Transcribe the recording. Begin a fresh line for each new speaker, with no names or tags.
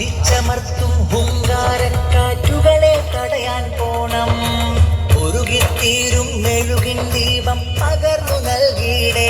അടിച്ചമർത്തും ഹുങ്കാരക്കാറ്റുകളെ ദീപം പകർന്നു നൽകിയിടേ.